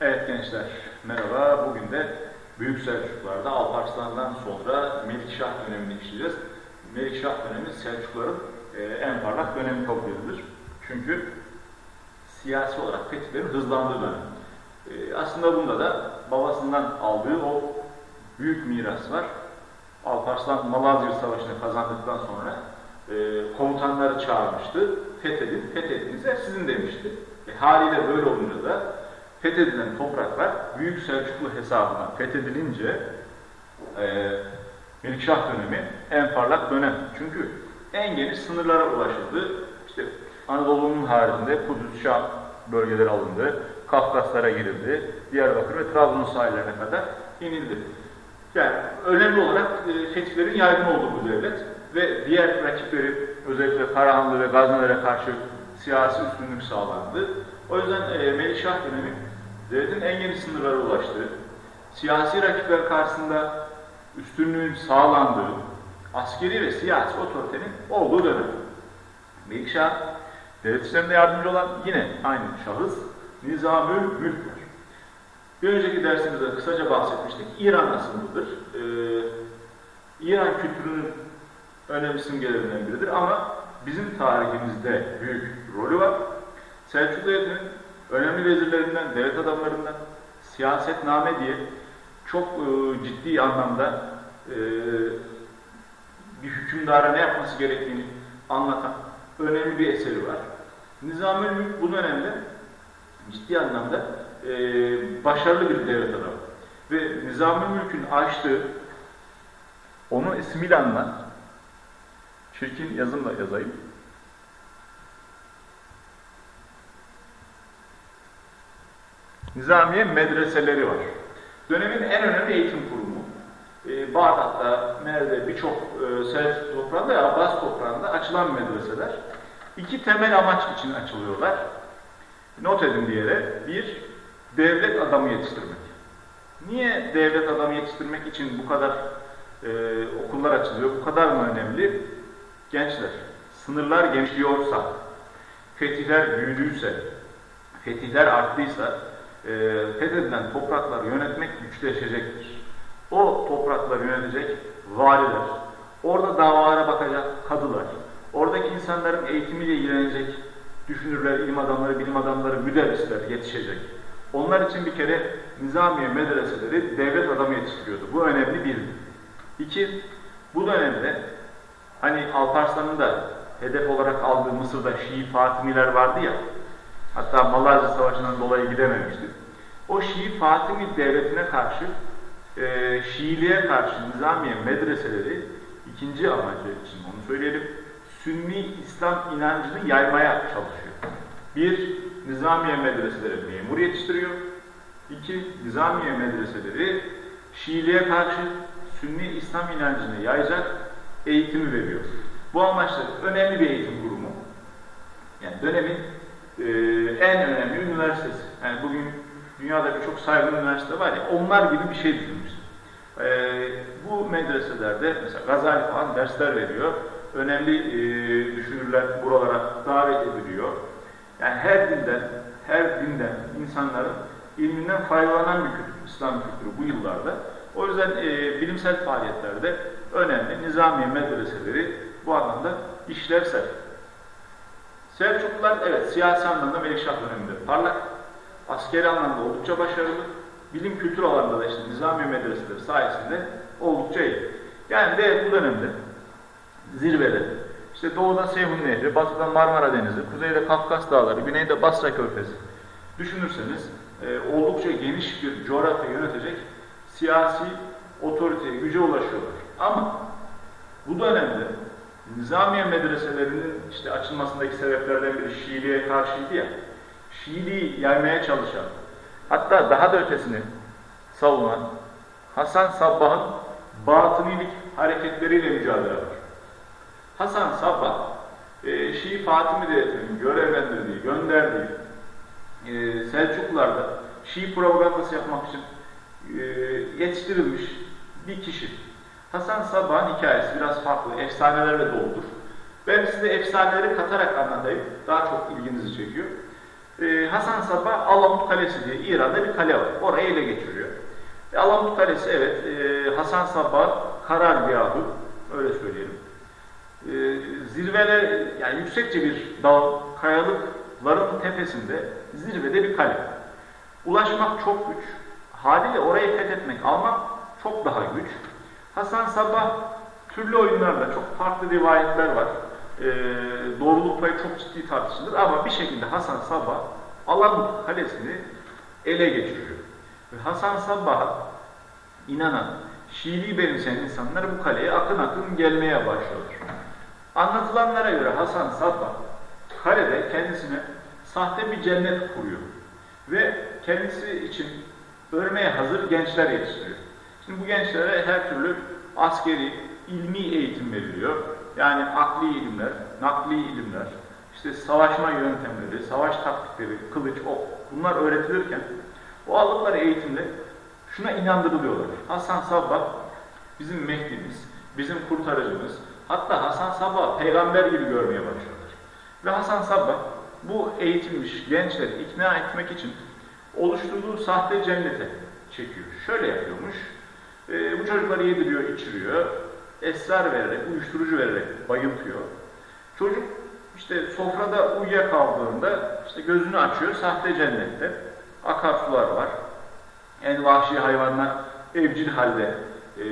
Evet gençler, merhaba. Bugün de Büyük Selçuklular'da Alparslan'dan sonra Melikşah dönemini işleyeceğiz. Melikşah dönemi Selçukluların e, en parlak dönemi kabul edilir. Çünkü siyasi olarak fetihlerin hızlandığı dönem. E, aslında bunda da babasından aldığı o büyük miras var. Alparslan Malazgirt Savaşı'nı kazandıktan sonra e, komutanları çağırmıştı. Fethedin, fethedinize sizin demişti. E, haliyle böyle olunca da fethedilen topraklar Büyük Selçuklu hesabına fethedilince e, Melikşah dönemi en parlak dönem. Çünkü en geniş sınırlara ulaşıldı. İşte Anadolu'nun haricinde Kudüs, Şam bölgeleri alındı. Kafkaslara girildi. Diyarbakır ve Trabzon sahillerine kadar inildi. Yani önemli olarak e, fetihlerin yaygın olduğu bu devlet ve diğer rakipleri özellikle Karahanlı ve Gaznelere karşı siyasi üstünlük sağlandı. O yüzden e, Melikşah dönemi devletin en geniş sınırlara ulaştığı, siyasi rakipler karşısında üstünlüğün sağlandığı, askeri ve siyasi otoritenin olduğu dönem. Melikşah, devlet işlerinde yardımcı olan yine aynı şahıs Nizamül Mülk'tür. Bir önceki dersimizde kısaca bahsetmiştik. İran asıllıdır. Ee, İran kültürünün önemli simgelerinden biridir ama bizim tarihimizde büyük rolü var. Selçuklu devletinin önemli vezirlerinden, devlet adamlarından siyasetname diye çok e, ciddi anlamda e, bir hükümdara ne yapması gerektiğini anlatan önemli bir eseri var. Nizamül Mülk bu dönemde ciddi anlamda e, başarılı bir devlet adamı. Ve Nizamül Mülk'ün açtığı onun ismiyle anılan çirkin yazımla yazayım. Nizamiye medreseleri var. Dönemin en önemli eğitim kurumu. Ee, Bağdat'ta, Mer'de birçok e, Selçuk toprağında ve Abbas toprağında açılan medreseler iki temel amaç için açılıyorlar. Not edin diyere. Bir, devlet adamı yetiştirmek. Niye devlet adamı yetiştirmek için bu kadar e, okullar açılıyor? Bu kadar mı önemli? Gençler, sınırlar genişliyorsa, fetihler büyüdüyse, fetihler arttıysa, e, fethedilen toprakları yönetmek güçleşecektir. O toprakları yönetecek valiler, orada davalara bakacak kadılar, oradaki insanların eğitimiyle ilgilenecek düşünürler, ilim adamları, bilim adamları, müderrisler yetişecek. Onlar için bir kere nizamiye medreseleri devlet adamı yetiştiriyordu. Bu önemli bir. İki, bu dönemde hani Alparslan'ın da hedef olarak aldığı Mısır'da Şii Fatimiler vardı ya, hatta Malazgirt Savaşı'ndan dolayı gidememişti. O Şii Fatimi devletine karşı, e, Şiiliğe karşı nizamiye medreseleri ikinci amacı için onu söyleyelim, Sünni İslam inancını yaymaya çalışıyor. Bir, Nizamiye medreseleri memur yetiştiriyor. İki, Nizamiye medreseleri Şiiliğe karşı Sünni İslam inancını yayacak eğitimi veriyor. Bu amaçla önemli bir eğitim kurumu. Yani dönemin e, en önemli üniversitesi. Yani bugün dünyada birçok saygın üniversite var ya, onlar gibi bir şey düşünmüş. E, bu medreselerde mesela Gazali falan dersler veriyor önemli e, düşünürler buralara davet ediliyor. Yani her dinden, her dinden insanların ilminden faydalanan bir kültür, İslam kültürü bu yıllarda. O yüzden e, bilimsel faaliyetlerde önemli nizamiye medreseleri bu anlamda işlevsel. Selçuklular evet siyasi anlamda Melikşah döneminde parlak, askeri anlamda oldukça başarılı, bilim kültür alanında da işte nizamiye medreseleri sayesinde oldukça iyi. Yani de bu dönemde zirvede. İşte doğuda Seyhun Nehri, batıda Marmara Denizi, kuzeyde Kafkas Dağları, güneyde Basra Körfezi. Düşünürseniz e, oldukça geniş bir coğrafya yönetecek siyasi otoriteye, güce ulaşıyorlar. Ama bu dönemde Nizamiye medreselerinin işte açılmasındaki sebeplerden biri Şiiliğe karşıydı ya, Şiiliği yaymaya çalışan, hatta daha da ötesini savunan Hasan Sabbah'ın batınilik hareketleriyle mücadele var. Hasan Sabbah, e, Şii Fatimi Devleti'nin görevlendirdiği, gönderdiği e, Selçuklularda Şii propagandası yapmak için e, yetiştirilmiş bir kişi. Hasan Sabbah'ın hikayesi biraz farklı, efsanelerle doludur. Ben size efsaneleri katarak anlatayım, daha çok ilginizi çekiyor. e, Hasan Sabbah Alamut Kalesi diye İran'da bir kale var. Orayı ele geçiriyor. E, Alamut Kalesi evet e, Hasan Sabbah karargahı öyle söyleyelim. E, zirvele yani yüksekçe bir dağ kayalıkların tepesinde zirvede bir kale. Ulaşmak çok güç. Haliyle orayı fethetmek, almak çok daha güç. Hasan Sabbah türlü oyunlarla çok farklı rivayetler var. E, doğruluk payı çok ciddi tartışılır ama bir şekilde Hasan Sabbah Alamut Kalesi'ni ele geçiriyor. Ve Hasan Sabbah'a inanan, Şiiliği benimseyen insanlar bu kaleye akın akın gelmeye başlıyor. Anlatılanlara göre Hasan Sabbah kalede kendisine sahte bir cennet kuruyor. Ve kendisi için ölmeye hazır gençler yetiştiriyor. Şimdi bu gençlere her türlü askeri, ilmi eğitim veriliyor. Yani akli ilimler, nakli ilimler, işte savaşma yöntemleri, savaş taktikleri, kılıç, ok bunlar öğretilirken o aldıkları eğitimle şuna inandırılıyorlar. Hasan Sabbah bizim Mehdi'miz, bizim kurtarıcımız. Hatta Hasan Sabbah peygamber gibi görmeye başlıyorlar. Ve Hasan Sabbah bu eğitilmiş gençleri ikna etmek için oluşturduğu sahte cennete çekiyor. Şöyle yapıyormuş. E, bu çocukları yediriyor, içiriyor. Esrar vererek, uyuşturucu vererek bayıltıyor. Çocuk işte sofrada uyuyakaldığında işte gözünü açıyor sahte cennette. Akarsular var. En vahşi hayvanlar evcil halde e,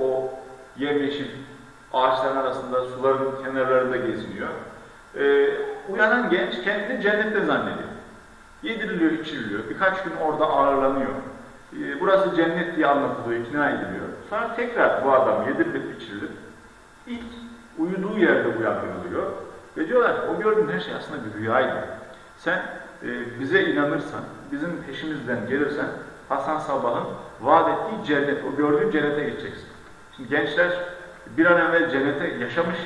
o yemyeşil ağaçların arasında suların kenarlarında geziniyor. E, uyanan genç kendini cennette zannediyor. Yediriliyor, içiriliyor. Birkaç gün orada ağırlanıyor. E, burası cennet diye anlatılıyor, ikna ediliyor. Sonra tekrar bu adam yedirilip içirilip ilk uyuduğu yerde uyandırılıyor. Ve diyorlar o gördüğün her şey aslında bir rüyaydı. Sen e, bize inanırsan, bizim peşimizden gelirsen Hasan Sabah'ın vaat ettiği cennet, o gördüğün cennete gideceksin. Şimdi gençler bir an evvel cennete yaşamış,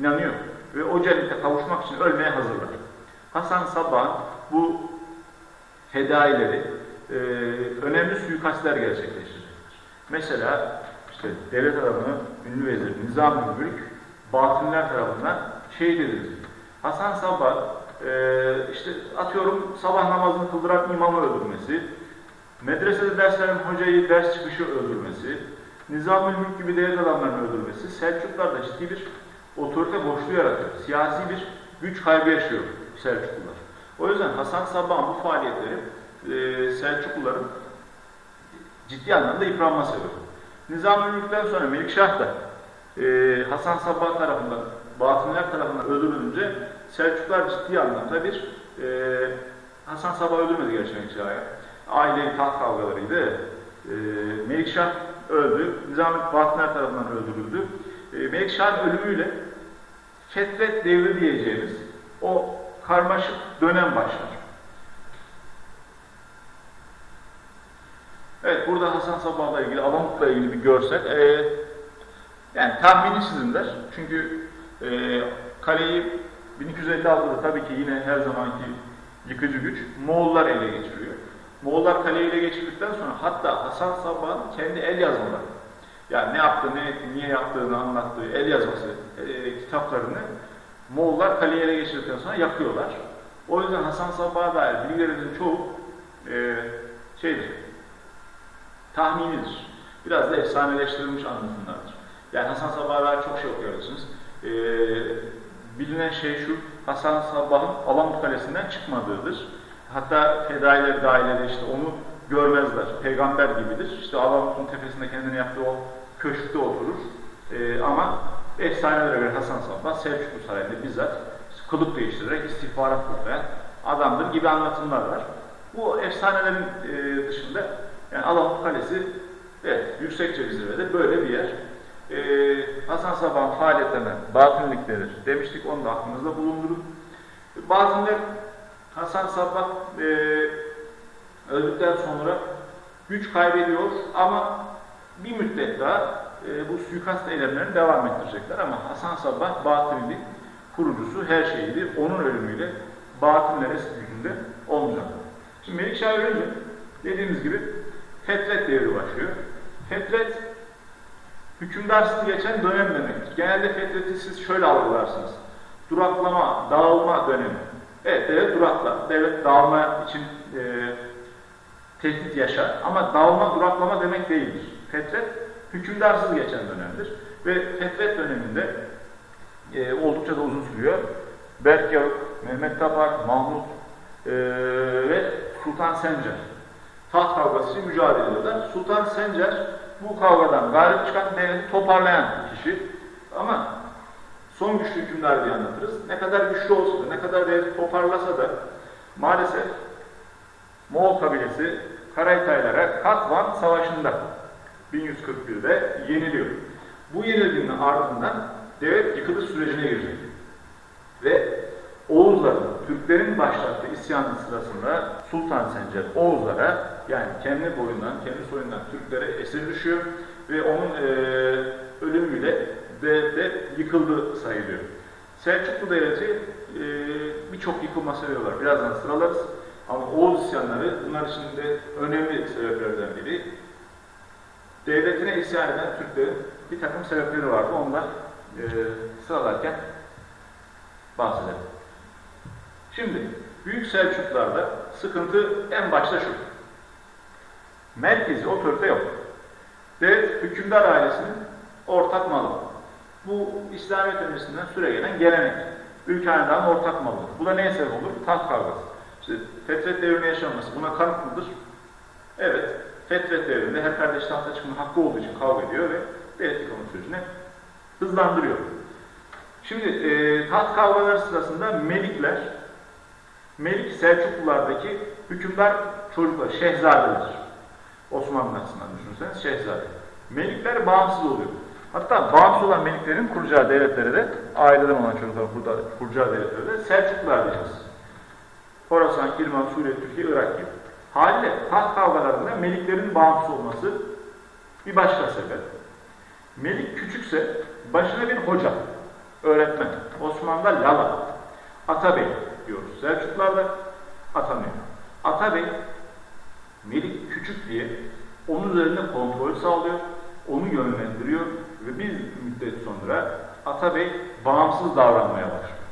inanıyor. Ve o cennete kavuşmak için ölmeye hazırlar. Hasan Sabah'ın bu fedaileri e, önemli suikastler gerçekleştirecektir. Mesela işte devlet adamı, ünlü vezir, nizam mülk, batınlar tarafından şehit edilir. Hasan Sabah e, işte atıyorum sabah namazını kıldıran imamı öldürmesi, medresede ders veren hocayı ders çıkışı öldürmesi, nizam mülk gibi devlet adamlarını öldürmesi Selçuklar'da ciddi bir otorite boşluğu yaratıyor. Siyasi bir güç kaybı yaşıyor Selçuklular. O yüzden Hasan Sabbah'ın bu faaliyetleri e, Selçukluların ciddi anlamda yıpranma sebebi. Nizam-ı Mülk'ten sonra Melikşah da e, Hasan Sabbah tarafından, Batıniler tarafından öldürülünce Selçuklar ciddi anlamda bir e, Hasan Sabbah öldürmedi gerçi Melikşah'ı. Ailevi taht kavgalarıydı. E, Melikşah öldü. Nizam-ı Batıniler tarafından öldürüldü. E, Melikşah'ın ölümüyle Fetret devri diyeceğimiz o karmaşık dönem başlar. Evet, burada Hasan Sabbah'la ilgili, Alamut'la ilgili bir görsel. Ee, yani tahmini sizinler. Çünkü e, kaleyi 1256'da tabii ki yine her zamanki yıkıcı güç Moğollar ele geçiriyor. Moğollar kaleyi ele geçirdikten sonra hatta Hasan Sabbah'ın kendi el yazmaları, yani ne yaptı, ne etti, niye yaptığını anlattığı el yazması, e, kitaplarını Moğollar kaleyi ele geçirdikten sonra yakıyorlar. O yüzden Hasan Sabbah'a dair bilgilerin çoğu e, şeydir, tahminidir. Biraz da efsaneleştirilmiş anlatımlardır. Yani Hasan Sabbah'a çok şey okuyorsunuz. E, bilinen şey şu, Hasan Sabbah'ın Alamut Kalesi'nden çıkmadığıdır. Hatta fedailer daireleri işte onu görmezler. Peygamber gibidir. İşte Alamut'un tepesinde kendini yaptığı o köşkte oturur. E, ama efsanelere göre Hasan Sabbah Selçuklu Sarayı'nda bizzat kılık değiştirerek istihbarat toplayan adamdır gibi anlatımlar var. Bu efsanelerin e, dışında yani Alamut Kalesi evet yüksekçe bir zirvede böyle bir yer. E, Hasan Sabbah'ın faaliyetlerinden batınlıkları demiştik onu da aklımızda bulundurun. Bazıları Hasan Sabbah e, öldükten sonra güç kaybediyor ama bir müddet daha e, bu suikast eylemlerini devam ettirecekler ama Hasan Sabbah Batınlı'nın kurucusu her şeydi. Onun ölümüyle Batınlar eski gücünde olmayacak. Şimdi Melikşah ölünce dediğimiz gibi Fetret devri başlıyor. Fetret hükümdarsız geçen dönem demektir. Genelde Fetret'i siz şöyle algılarsınız. Duraklama, dağılma dönemi. Evet, devlet duraklar. Devlet dağılma için e, tehdit yaşar ama dağılma, duraklama demek değildir. Fetret, hükümdarsız geçen dönemdir. Ve fetret döneminde e, oldukça da uzun sürüyor. Berk Yavuk, Mehmet Tapar, Mahmut e, ve Sultan Sencer taht kavgası için mücadele ediyorlar. Sultan Sencer bu kavgadan galip çıkan devleti toparlayan kişi. Ama son güçlü hükümdar diye anlatırız. Ne kadar güçlü olsa da, ne kadar devleti toparlasa da maalesef Moğol kabilesi Karaytaylara Katvan Savaşı'nda 1141'de yeniliyor. Bu yenilginin ardından devlet yıkılış sürecine girecek. Ve Oğuzların, Türklerin başlattığı isyanın sırasında Sultan Sencer Oğuzlara yani kendi boyundan, kendi soyundan Türklere esir düşüyor ve onun e, ölümüyle devlet yıkıldı sayılıyor. Selçuklu Devleti e, birçok yıkılma sebebi var. Birazdan sıralarız. Ama Oğuz isyanları bunlar için de önemli sebeplerden biri. Devletine isyan eden Türklerin bir takım sebepleri vardı. Ondan e, sıralarken bahsedelim. Şimdi Büyük Selçuklularda sıkıntı en başta şu. Merkezi otorite yok. Devlet hükümdar ailesinin ortak malı. Bu İslamiyet öncesinden süre gelen gelenek. Ülke hanedanın ortak malıdır. Bu da neye sebep olur? Taht kavgası. İşte Fetret devrinde yaşanması buna kanıt mıdır? Evet. Fetret devrinde her kardeş tahta çıkma hakkı olduğu için kavga ediyor ve devlet yıkılma sürecini hızlandırıyor. Şimdi e, taht kavgaları sırasında Melikler, Melik Selçuklulardaki hükümdar çocuklar, şehzadeler. Osmanlı açısından düşünürseniz şehzade. Melikler bağımsız oluyor. Hatta bağımsız olan Meliklerin kuracağı devletlere de aileden olan çocukların kuracağı, devletlere de Selçuklular diyeceğiz. Horasan, Kirman, Suriye, Türkiye, Irak gibi. Haliyle taht kavgalarında Meliklerin bağımsız olması bir başka sebep. Melik küçükse başına bir hoca, öğretmen. Osmanlı'da Lala, Atabey diyoruz. Selçuklularda atanıyor. Atabey, Melik küçük diye onun üzerinde kontrol sağlıyor, onu yönlendiriyor ve bir müddet sonra Atabey bağımsız davranmaya başlıyor.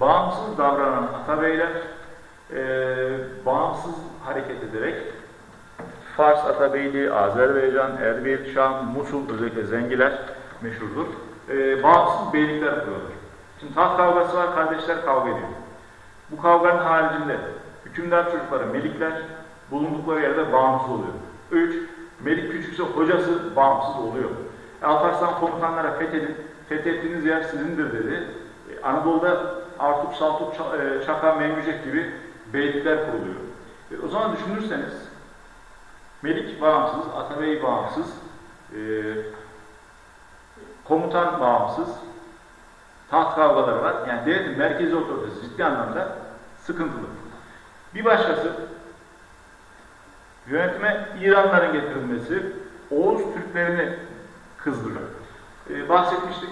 Bağımsız davranan Atabeyler e, bağımsız hareket ederek Fars Atabeyliği, Azerbaycan, Erbil, Şam, Musul özellikle Zengiler meşhurdur. E, bağımsız beylikler kuruyorlar. Şimdi taht kavgası var, kardeşler kavga ediyor. Bu kavganın haricinde hükümdar çocukları, melikler bulundukları yerde bağımsız oluyor. Üç, melik küçükse hocası bağımsız oluyor. E, Alparslan komutanlara fethedin, fethettiğiniz yer sizindir dedi. E, Anadolu'da Artup, Saltup, e, Çaka, Memücek gibi beylikler kuruluyor. E, o zaman düşünürseniz Melik bağımsız, Atabey bağımsız, e, komutan bağımsız, taht kavgaları var. Yani devletin merkezi otoritesi ciddi anlamda sıkıntılı. Bir başkası yönetime İranların getirilmesi Oğuz Türklerini kızdırıyor. Ee, bahsetmiştik.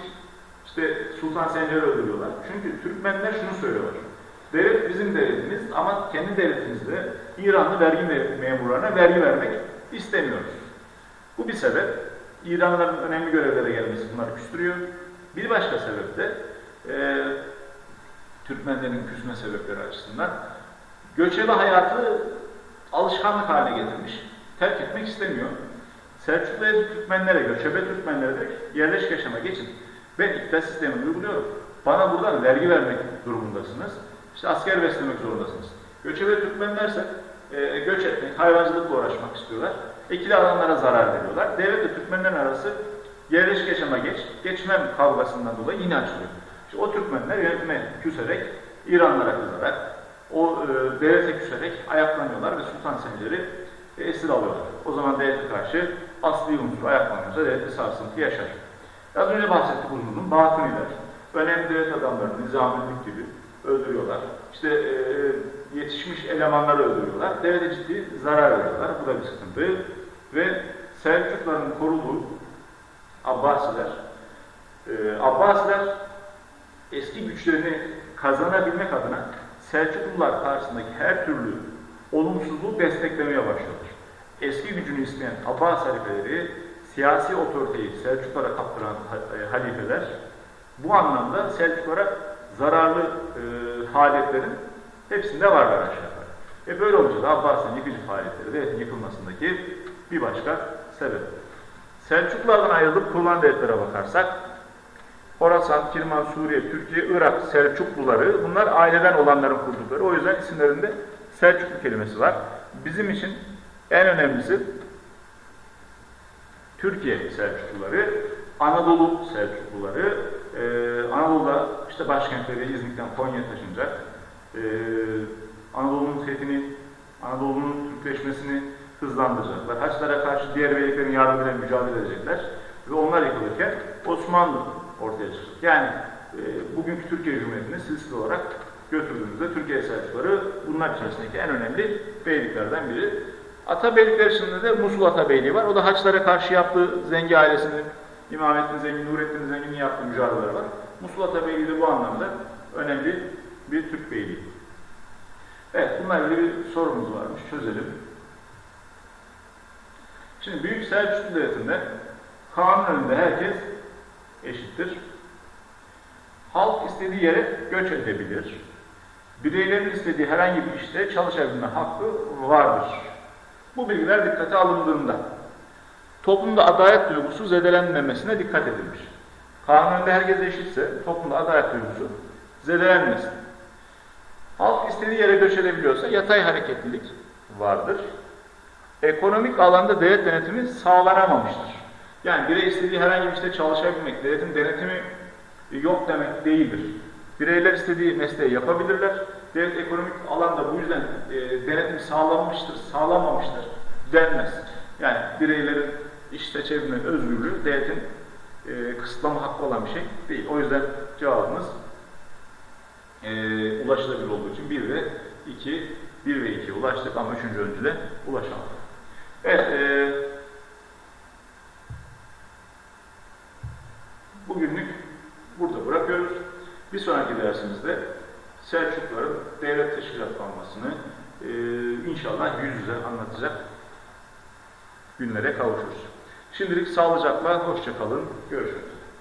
İşte Sultan Sencer'i öldürüyorlar. Çünkü Türkmenler şunu söylüyorlar. Devlet bizim devletimiz ama kendi devletimizde İranlı vergi me- memurlarına vergi vermek istemiyoruz. Bu bir sebep. İranlıların önemli görevlere gelmesi bunları küstürüyor. Bir başka sebep de e, Türkmenlerin küsme sebepleri açısından göçebe hayatı alışkanlık haline getirmiş. Terk etmek istemiyor. Selçuklu Türkmenlere, göçebe Türkmenlere de yerleşik yaşama geçin. Ben iktidar sistemini uyguluyorum. Bana buradan vergi vermek durumundasınız. İşte asker beslemek zorundasınız. Göçebe Türkmenlerse e, göç etmek, hayvancılıkla uğraşmak istiyorlar. Ekili alanlara zarar veriyorlar. Devletle Türkmenlerin arası yerleşik yaşama geç, geçmem kavgasından dolayı yine açılıyor. İşte o Türkmenler yönetime küserek, İranlara kızarak, o e, devlete küserek ayaklanıyorlar ve Sultan Sencer'i e, esir alıyorlar. O zaman devlete karşı asli unsur ayaklanıyorsa devlette sarsıntı yaşar. Az önce bahsettik uzunluğun, Batıniler, önemli devlet adamlarını, Nizamettin gibi öldürüyorlar. İşte e, yetişmiş elemanları öldürüyorlar. Devlete ciddi zarar veriyorlar. Bu da bir sıkıntı. Ve Selçukluların koruduğu Abbasiler, e, Abbasiler eski güçlerini kazanabilmek adına Selçuklular karşısındaki her türlü olumsuzluğu desteklemeye başladılar. Eski gücünü isteyen Abbas halifeleri, siyasi otoriteyi Selçuklara kaptıran e, halifeler, bu anlamda Selçuklara zararlı e, faaliyetlerin Hepsinde varlar aşağı yukarı. E böyle olunca da Abbasi'nin yıkıcı faaliyetleri devletin yıkılmasındaki bir başka sebep. Selçuklulardan ayrılıp kurulan devletlere bakarsak, Horasan, Kirman, Suriye, Türkiye, Irak, Selçukluları bunlar aileden olanların kurdukları. O yüzden isimlerinde Selçuklu kelimesi var. Bizim için en önemlisi Türkiye Selçukluları, Anadolu Selçukluları, ee, Anadolu'da işte başkentleri İznik'ten Konya'ya taşınacak. Ee, Anadolu'nun fethini, Anadolu'nun Türkleşmesini hızlandıracaklar. Haçlara karşı diğer beyliklerin yardımıyla mücadele edecekler. Ve onlar yıkılırken Osmanlı ortaya çıkacak. Yani e, bugünkü Türkiye Cumhuriyeti'ni silsile olarak götürdüğümüzde Türkiye Selçukluları bunlar içerisindeki en önemli beyliklerden biri. Atabeylikler içinde de Musul Atabeyliği var. O da Haçlara karşı yaptığı Zengi ailesinin, İmamettin Zengin, Nurettin Zengin'in yaptığı mücadeleler var. Musul Atabeyliği de bu anlamda önemli bir Türk beyliği. Evet, bunlarla ilgili bir sorumuz varmış. Çözelim. Şimdi Büyük Selçuklu Devleti'nde kanun önünde herkes eşittir. Halk istediği yere göç edebilir. Bireylerin istediği herhangi bir işte çalışabilme hakkı vardır. Bu bilgiler dikkate alındığında toplumda adalet duygusu zedelenmemesine dikkat edilmiş. Kanun önünde herkes eşitse toplumda adalet duygusu zedelenmesin. Halk istediği yere göç edebiliyorsa yatay hareketlilik vardır. Ekonomik alanda devlet denetimi sağlanamamıştır. Yani birey istediği herhangi bir işte çalışabilmek, devletin denetimi yok demek değildir. Bireyler istediği mesleği yapabilirler. Devlet ekonomik alanda bu yüzden e, denetim sağlanmıştır, sağlamamıştır denmez. Yani bireylerin iş seçebilme özgürlüğü devletin e, kısıtlama hakkı olan bir şey değil. O yüzden cevabımız e, ulaşılabilir olduğu için 1 ve 2, 1 ve 2'ye ulaştık ama 3. öncüle ulaşamadık. Evet, e, Bir sonraki dersimizde Selçukluların devlet teşkilatlanmasını e, inşallah yüz yüze anlatacak günlere kavuşuruz. Şimdilik sağlıcakla, hoşça kalın, görüşürüz.